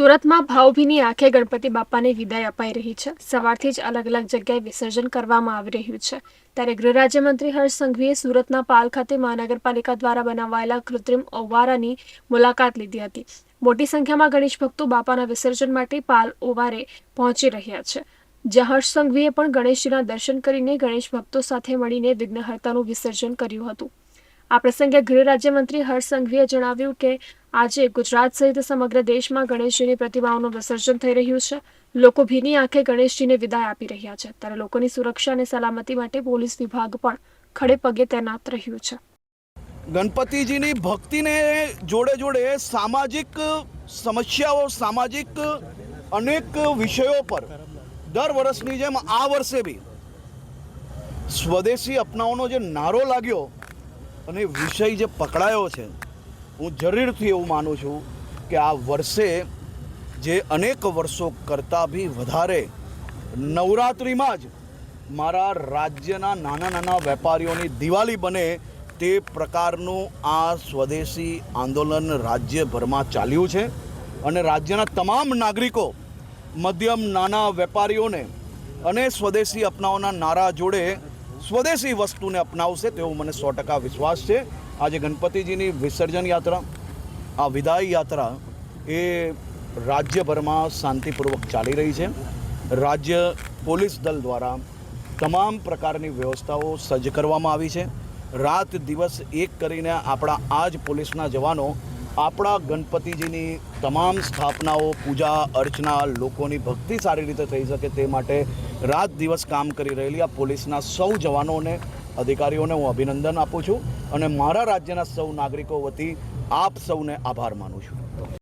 સુરતમાં ભાવભીની આંખે ગણપતિ બાપાને વિદાય અપાઈ રહી છે. સવારથી જ અલગ અલગ જગ્યાએ વિસર્જન કરવામાં આવી રહ્યું છે. ત્યારે ગૃહ રાજ્યમંત્રી હર્ષ સંઘવીએ સુરતના પાલ ખાતે મહાનગરપાલિકા દ્વારા બનાવાયેલા કૃત્રિમ ઓવારાની મુલાકાત લીધી હતી. મોટી સંખ્યામાં ગણેશ ભક્તો બાપાના વિસર્જન માટે પાલ ઓવારે પહોંચી રહ્યા છે. જ્યાં હર્ષ સંઘવીએ પણ ગણેશજીના દર્શન કરીને ગણેશ ભક્તો સાથે મળીને વિઘ્નહર્તાનું વિસર્જન કર્યું હતું. આ પ્રસંગે ગૃહ રાજ્યમંત્રી હર્ષ સંઘવીએ જણાવ્યું કે આજે ગુજરાત સહિત સમગ્ર દેશમાં ગણેશજીની પ્રતિમાઓનું વિસર્જન થઈ રહ્યું છે. લોકો ભીની આંખે ગણેશજીને વિદાય આપી રહ્યા છે. ત્યારે લોકોની સુરક્ષા અને સલામતી માટે પોલીસ વિભાગ પણ ખડે પગે તૈનાત રહ્યું છે. ગણપતિજીની ભક્તિને જોડે જોડે સામાજિક સમસ્યાઓ, સામાજિક અનેક વિષયો પર દર વર્ષની જેમ આ વર્ષે બી સ્વદેશી અપનાવવાનો જે નારો લાગ્યો અને વિષય જે પકડાયો છે, હું જરૂરથી એવું માનું છું કે આ વર્ષે જે અનેક વર્ષો કરતાં બી વધારે નવરાત્રિમાં જ મારા રાજ્યના નાના નાના વેપારીઓની દિવાળી બને તે પ્રકારનું આ સ્વદેશી આંદોલન રાજ્યભરમાં ચાલ્યું છે અને રાજ્યના તમામ નાગરિકો, મધ્યમ નાના વેપારીઓને અને સ્વદેશી અપનાવવાના નારા જોડે સ્વદેશી વસ્તુને અપનાવશે તેવો મને સો ટકા વિશ્વાસ છે. આજે ગણપતિજીની વિસર્જન યાત્રા, આ વિદાય યાત્રા એ રાજ્યભરમાં શાંતિપૂર્વક ચાલી રહી છે. રાજ્ય પોલીસ દળ દ્વારા તમામ પ્રકારની વ્યવસ્થાઓ સજ્જ કરવામાં આવી છે. રાત દિવસ એક કરીને આપણા આ જ પોલીસના જવાનો આપણા ગણપતિજીની તમામ સ્થાપનાઓ, પૂજા, અર્ચના લોકોની ભક્તિ સારી રીતે થઈ શકે તે માટે રાત દિવસ કામ કરી રહેલી આ પોલીસના સૌ જવાનોને, અધિકારીઓને હું અભિનંદન આપું છું અને મારા રાજ્યના સૌ નાગરિકો વતી આપ સૌને આભાર માનું છું.